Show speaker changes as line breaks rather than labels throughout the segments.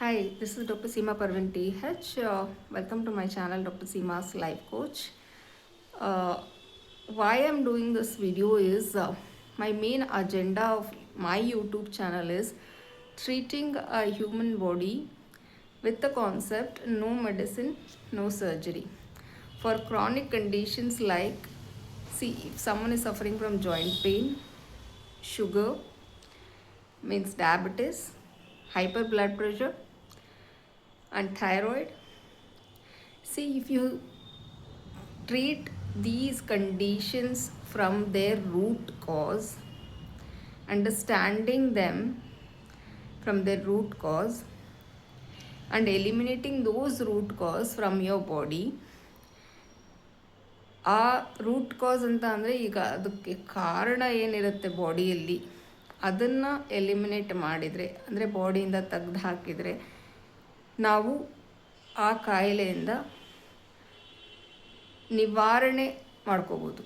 Hi, this is Dr. Seema Parvin TH. Uh, welcome to my channel, Dr. Seema's Life Coach. Uh, why I'm doing this video is uh, my main agenda of my YouTube channel is treating a human body with the concept no medicine, no surgery. For chronic conditions like, see, if someone is suffering from joint pain, sugar, means diabetes, hyper blood pressure, and thyroid. See, if you treat these conditions from their root cause, understanding them from their root cause, and eliminating those root cause from your body. ಆ root cause ಅಂತ ಅಂದರೆ ಈಗ ಅದಕ್ಕೆ ಕಾರಣ ಏನಿರುತ್ತೆ ಬಾಡಿಯಲ್ಲಿ ಅದನ್ನು eliminate ಮಾಡಿದರೆ ಅಂದರೆ ಬಾಡಿಯಿಂದ ತೆಗ್ದು ಹಾಕಿದರೆ ನಾವು ಆ ಕಾಯಿಲೆಯಿಂದ ನಿವಾರಣೆ ಮಾಡ್ಕೋಬೋದು.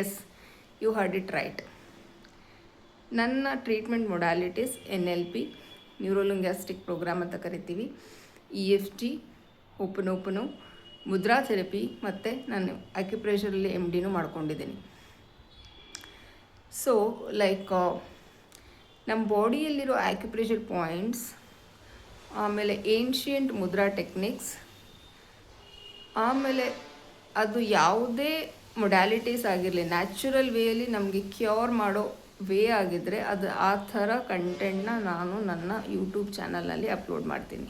Yes you heard it right ನನ್ನ treatment modalities N L P neurolinguistic programme ಅಂತ ಕರಿತೀವಿ. E F T open open mudra therapy ಮತ್ತು ನಾನು ಅಕ್ಯುಪ್ರೆಷರಲ್ಲಿ ಎಂ ಡಿನೂ ಮಾಡ್ಕೊಂಡಿದ್ದೀನಿ. ಸೊ ಲೈಕ್ ನಮ್ಮ ಬಾಡಿಯಲ್ಲಿರೋ ಆಕ್ಯುಪ್ರೆಷರ್ ಪಾಯಿಂಟ್ಸ್ ಆಮೇಲೆ ಏನ್ಷಿಯಂಟ್ ಮುದ್ರಾ ಟೆಕ್ನಿಕ್ಸ್ ಆಮೇಲೆ ಅದು ಯಾವುದೇ ಮೊಡ್ಯಾಲಿಟೀಸ್ ಆಗಿರಲಿ ನ್ಯಾಚುರಲ್ ವೇಯಲ್ಲಿ ನಮಗೆ ಕ್ಯೂರ್ ಮಾಡೋ ವೇ ಆಗಿದ್ದರೆ ಅದು ಆ ಥರ ಕಂಟೆಂಟ್ನ ನಾನು ನನ್ನ ಯೂಟ್ಯೂಬ್ ಚಾನಲ್ನಲ್ಲಿ ಅಪ್ಲೋಡ್ ಮಾಡ್ತೀನಿ.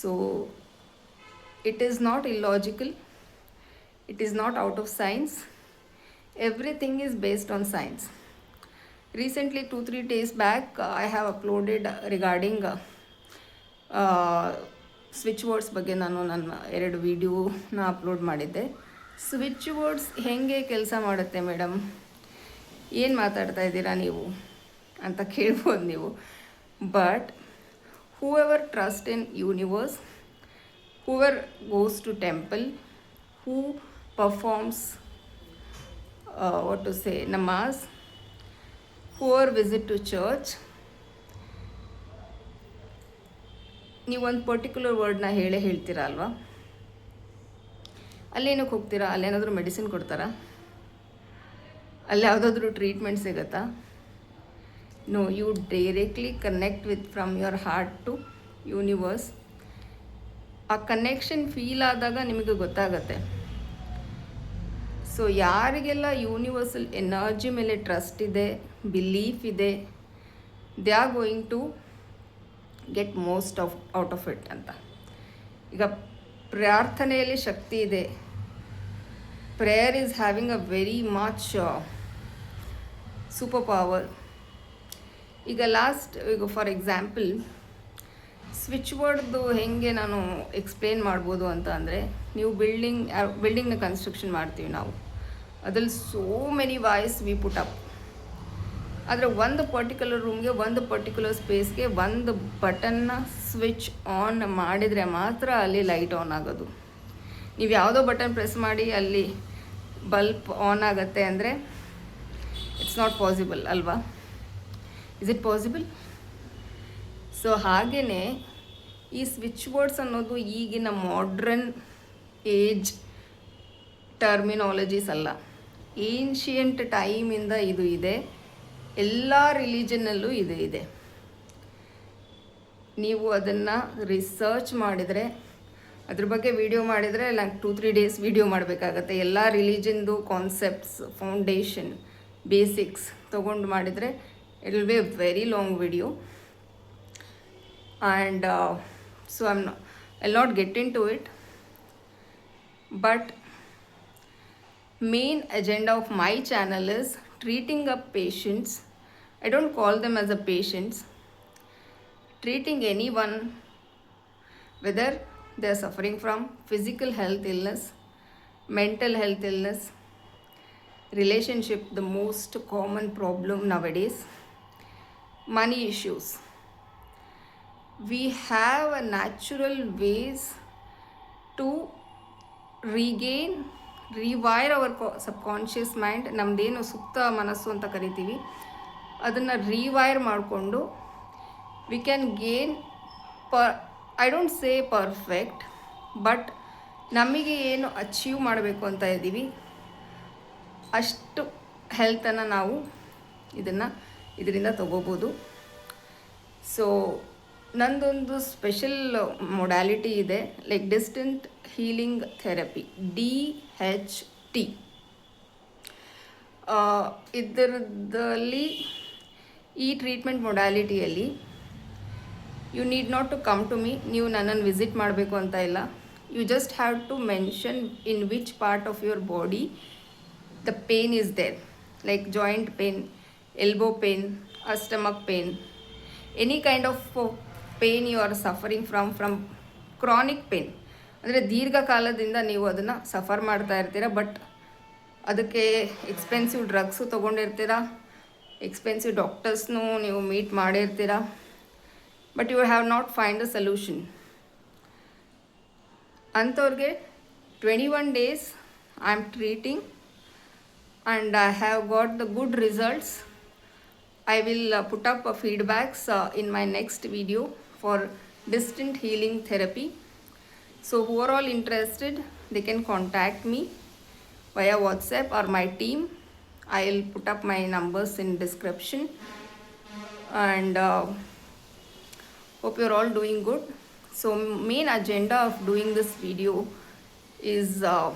So it is not illogical it is not out of science everything is based on science recently two three days back I have uploaded regarding switch words ಬಗ್ಗೆ ನಾನು ನನ್ನ ಎರಡು ವಿಡಿಯೋನ ಅಪ್ಲೋಡ್ ಮಾಡಿದ್ದೆ. ಸ್ವಿಚ್ ವರ್ಡ್ಸ್ ಹೇಗೆ ಕೆಲಸ ಮಾಡುತ್ತೆ ಮೇಡಮ್ ಏನು ಮಾತಾಡ್ತಾ ಇದ್ದೀರಾ ನೀವು ಅಂತ ಕೇಳ್ಬೋದು ನೀವು. But whoever trust in universe whoever goes to temple who performs what to say ನಮಾಸ್ whoever visit to church ನೀವು ಒಂದು ಪರ್ಟಿಕ್ಯುಲರ್ ವರ್ಡ್ನ ಹೇಳೇ ಹೇಳ್ತೀರಾ ಅಲ್ವಾ? ಅಲ್ಲೇನಕ್ಕೆ ಹೋಗ್ತೀರಾ? ಅಲ್ಲೇನಾದರೂ ಮೆಡಿಸಿನ್ ಕೊಡ್ತಾರಾ? ಅಲ್ಲಿ ಯಾವುದಾದ್ರೂ ಟ್ರೀಟ್ಮೆಂಟ್ ಸಿಗುತ್ತಾ? No you directly connect with from your heart to universe ಆ ಕನೆಕ್ಷನ್ ಫೀಲ್ ಆದಾಗ ನಿಮಗೆ ಗೊತ್ತಾಗತ್ತೆ. ಸೊ ಯಾರಿಗೆಲ್ಲ ಯೂನಿವರ್ಸಲ್ ಎನರ್ಜಿ ಮೇಲೆ ಟ್ರಸ್ಟ್ ಇದೆ ಬಿಲೀಫ್ ಇದೆ they are going to get most of out of it ಅಂತ. ಈಗ ಪ್ರಾರ್ಥನೆಯಲ್ಲಿ ಶಕ್ತಿ ಇದೆ. Prayer is having a very much super power ಈಗ ಲಾಸ್ಟ್ ಈಗ ಫಾರ್ ಎಕ್ಸಾಂಪಲ್ ಸ್ವಿಚ್ ಬೋರ್ಡ್ದು ಹೇಗೆ ನಾನು ಎಕ್ಸ್ಪ್ಲೇನ್ ಮಾಡ್ಬೋದು ಅಂತ ಅಂದರೆ, ನೀವು ಬಿಲ್ಡಿಂಗ್ ಬಿಲ್ಡಿಂಗ್ನ ಕನ್ಸ್ಟ್ರಕ್ಷನ್ ಮಾಡ್ತೀವಿ ನಾವು. ಅದ್ರಲ್ಲಿ so many voice we put up ಆದರೆ ಒಂದು ಪರ್ಟಿಕ್ಯುಲರ್ ರೂಮ್ಗೆ ಒಂದು ಪರ್ಟಿಕ್ಯುಲರ್ ಸ್ಪೇಸ್ಗೆ ಒಂದು ಬಟನ್ನ ಸ್ವಿಚ್ ಆನ್ ಮಾಡಿದರೆ ಮಾತ್ರ ಅಲ್ಲಿ ಲೈಟ್ ಆನ್ ಆಗೋದು. ನೀವು ಯಾವುದೋ ಬಟನ್ ಪ್ರೆಸ್ ಮಾಡಿ ಅಲ್ಲಿ ಬಲ್ಪ್ ಆನ್ ಆಗುತ್ತೆ ಅಂದರೆ ಇಟ್ಸ್ ನಾಟ್ ಪಾಸಿಬಲ್ ಅಲ್ವಾ? ಇಸ್ ಇಟ್ ಪಾಸಿಬಲ್ ಸೊ ಹಾಗೆಯೇ ಈ ಸ್ವಿಚ್ ಬೋರ್ಡ್ಸ್ ಅನ್ನೋದು ಈಗಿನ ಮಾಡ್ರನ್ ಏಜ್ ಟರ್ಮಿನಾಲಜೀಸ್ ಅಲ್ಲ. ಏನ್ಷಿಯಂಟ್ ಟೈಮಿಂದ ಇದು ಇದೆ. ಎಲ್ಲ ರಿಲಿಜನ್ನಲ್ಲೂ ಇದು ಇದೆ. ನೀವು ಅದನ್ನು ರಿಸರ್ಚ್ ಮಾಡಿದರೆ, ಅದ್ರ ಬಗ್ಗೆ ವಿಡಿಯೋ ಮಾಡಿದರೆ ನಂಗೆ ಟೂ ತ್ರೀ ಡೇಸ್ ವಿಡಿಯೋ ಮಾಡಬೇಕಾಗತ್ತೆ. ಎಲ್ಲ ರಿಲಿಜನ್ದು ಕಾನ್ಸೆಪ್ಟ್ಸ್ ಫೌಂಡೇಶನ್ ಬೇಸಿಕ್ಸ್ ತೊಗೊಂಡು ಮಾಡಿದರೆ it will be a very long video and so I'm I not get into it but main agenda of my channel is treating up patients i don't call them as a patients treating anyone whether they are suffering from physical health illness mental health illness relationship the most common problem nowadays money issues. We have a natural ways to regain rewire our subconscious mind ನಮ್ಮದೇನು ಸುಪ್ತ ಮನಸ್ಸು ಅಂತ ಕರಿತೀವಿ. ಅದನ್ನು rewire ಮಾಡಿಕೊಂಡು we can gain ಪ I don't say perfect but ನಮಗೆ ಏನು achieve ಮಾಡಬೇಕು ಅಂತ ಇದ್ದೀವಿ, ಅಷ್ಟು ಹೆಲ್ತನ್ನು ನಾವು ಇದನ್ನು, ಇದರಿಂದ ತಗೋಬೋದು. ಸೊ ನಂದೊಂದು ಸ್ಪೆಷಲ್ ಮೊಡ್ಯಾಲಿಟಿ ಇದೆ like distant healing therapy D H T ಇದರದಲ್ಲಿ ಈ treatment ಮೊಡ್ಯಾಲಿಟಿಯಲ್ಲಿ you need not to come to me ನೀವು ನನ್ನನ್ನು ವಿಸಿಟ್ ಮಾಡಬೇಕು ಅಂತ ಇಲ್ಲ. You just have to mention in which part of your body the pain is there like joint pain elbow pain stomach pain any kind of pain you are suffering from from chronic pain ಅಂದರೆ ದೀರ್ಘಕಾಲದಿಂದ ನೀವು ಅದನ್ನು suffer ಮಾಡ್ತಾ ಇರ್ತೀರ but ಅದಕ್ಕೆ expensive drugs ತೊಗೊಂಡಿರ್ತೀರ expensive ಡಾಕ್ಟರ್ಸ್ನೂ ನೀವು meet ಮಾಡಿರ್ತೀರ but you have not find a solution ಅಂಥವ್ರಿಗೆ twenty one days I am treating and I have got the good results I will put up feedbacks in my next video for distant healing therapy. So who are all interested, they can contact me via WhatsApp or my team. I'll put up my numbers in description. And uh, hope you're all doing good. So main agenda of doing this video is uh,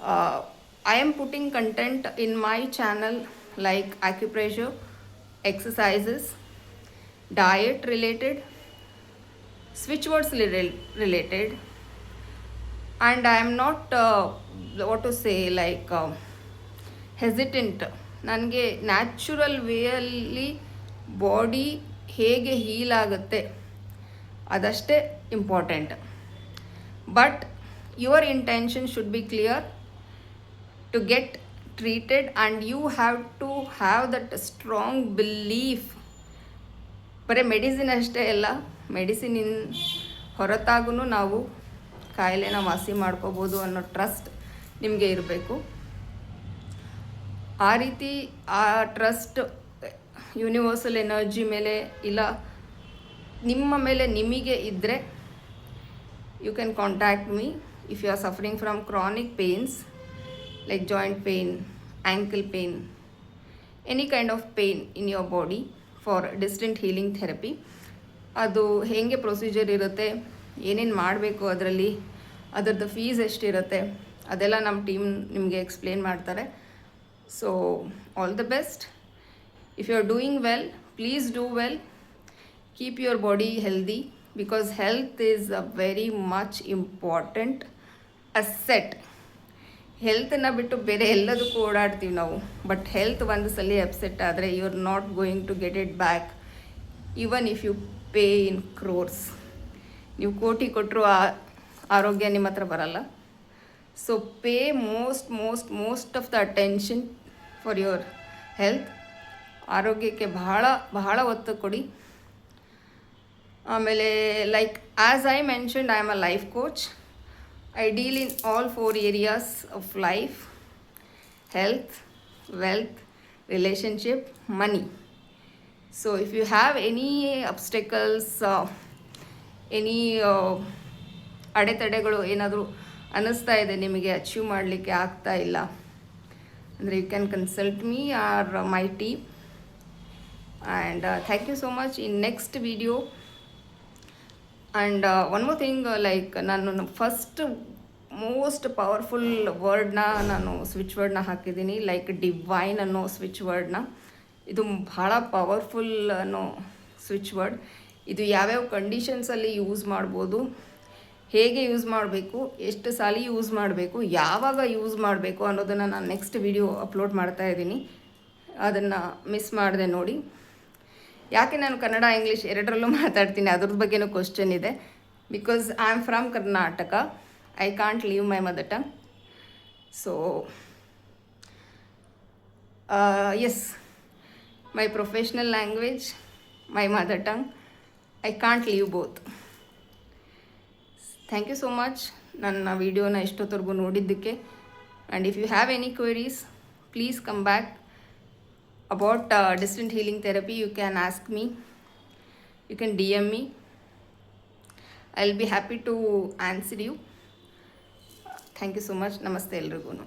uh, I am putting content in my channel like acupressure, exercises, diet related, switch words rel- related, and I am not uh, what to say like uh, hesitant. ನನಗೆ natural ವೇಯಲ್ಲಿ body ಹೇಗೆ heal ಆಗುತ್ತೆ ಅದಷ್ಟೇ important but your intention should be clear to get treated and you have to have that strong belief ಬರೀ medicine ಅಷ್ಟೇ ಅಲ್ಲ medicine ಹೊರತಾಗೂ ನಾವು ಕಾಯಿಲೆನ ವಾಸಿ ಮಾಡ್ಕೋಬೋದು ಅನ್ನೋ ಟ್ರಸ್ಟ್ ನಿಮಗೆ ಇರಬೇಕು. ಆ ರೀತಿ ಆ ಟ್ರಸ್ಟ್ ಯೂನಿವರ್ಸಲ್ ಎನರ್ಜಿ ಮೇಲೆ ಇಲ್ಲ, ನಿಮ್ಮ ಮೇಲೆ ನಿಮಗೆ ಇದ್ದರೆ you can contact me if you are suffering from chronic pains like joint pain ankle pain any kind of pain in your body for distant healing therapy ಅದು ಹೇಗೆ ಪ್ರೊಸೀಜರ್ ಇರುತ್ತೆ, ಏನೇನು ಮಾಡಬೇಕು ಅದರಲ್ಲಿ, ಅದರದ್ದು ಫೀಸ್ ಎಷ್ಟಿರುತ್ತೆ, ಅದೆಲ್ಲ ನಮ್ಮ ಟೀಮ್ ನಿಮಗೆ ಎಕ್ಸ್ಪ್ಲೇನ್ ಮಾಡ್ತಾರೆ. So all the best if you are doing well please do well keep your body healthy because health is a very much important asset ಹೆಲ್ತನ್ನು ಬಿಟ್ಟು ಬೇರೆ ಎಲ್ಲದಕ್ಕೂ ಓಡಾಡ್ತೀವಿ ನಾವು. ಬಟ್ ಹೆಲ್ತ್ ಒಂದು ಸಲ ಅಪ್ಸೆಟ್ ಆದರೆ you are not going to get it back even if you pay in crores ನೀವು ಕೋಟಿ ಕೊಟ್ಟರು ಆ ಆರೋಗ್ಯ ನಿಮ್ಮ ಹತ್ರ ಬರಲ್ಲ. So pay most most most of the attention for your health ಆರೋಗ್ಯಕ್ಕೆ ಬಹಳ ಬಹಳ ಒತ್ತು ಕೊಡಿ. ಆಮೇಲೆ like as I mentioned I am a life coach I deal in all four areas of life health, wealth, relationship, money. So, if you have any obstacles, uh, any uh, ಅಡೆತಡೆಗಳು ಏನಾದರೂ ಅನ್ನಿಸ್ತಾ ಇದೆ ನಿಮಗೆ ಅಚೀವ್ ಮಾಡಲಿಕ್ಕೆ ಆಗ್ತಾ ಇಲ್ಲ ಅಂದರೆ you can consult me or my team and thank you so much in next video and one more thing like ನಾನು ಫಸ್ಟ್ ಮೋಸ್ಟ್ ಪವರ್ಫುಲ್ ವರ್ಡ್ನ ನಾನು ಸ್ವಿಚ್ ವರ್ಡ್ನ ಹಾಕಿದ್ದೀನಿ ಲೈಕ್ ಡಿವೈನ್ ಅನ್ನೋ ಸ್ವಿಚ್ ವರ್ಡ್ನ ಇದು ಭಾಳ ಪವರ್ಫುಲ್ ಅನ್ನೋ ಸ್ವಿಚ್ ವರ್ಡ್ ಇದು ಯಾವ್ಯಾವ ಕಂಡೀಷನ್ಸಲ್ಲಿ ಯೂಸ್ ಮಾಡ್ಬೋದು, ಹೇಗೆ ಯೂಸ್ ಮಾಡಬೇಕು, ಎಷ್ಟು ಸಾಲಿ ಯೂಸ್ ಮಾಡಬೇಕು, ಯಾವಾಗ ಯೂಸ್ ಮಾಡಬೇಕು ಅನ್ನೋದನ್ನು ನಾನು ನೆಕ್ಸ್ಟ್ ವಿಡಿಯೋ ಅಪ್ಲೋಡ್ ಮಾಡ್ತಾ ಇದ್ದೀನಿ. ಅದನ್ನು ಮಿಸ್ ಮಾಡಿದೆ ನೋಡಿ. ಯಾಕೆ ನಾನು ಕನ್ನಡ, ಇಂಗ್ಲೀಷ್ ಎರಡರಲ್ಲೂ ಮಾತಾಡ್ತೀನಿ? ಅದ್ರ ಬಗ್ಗೆನೂ ಕ್ವಶನ್ ಇದೆ. Because I am from Karnataka I can't leave my mother tongue so as my professional language my mother tongue I can't leave both thank you so much ನನ್ನ ವಿಡಿಯೋನ ಎಷ್ಟೊತ್ತವರೆಗೂ ನೋಡಿದ್ದಕ್ಕೆ. And if you have any queries please come back about uh, distant healing therapy you can ask me you can dm me i'll be happy to answer you thank you so much namaste ellarigunu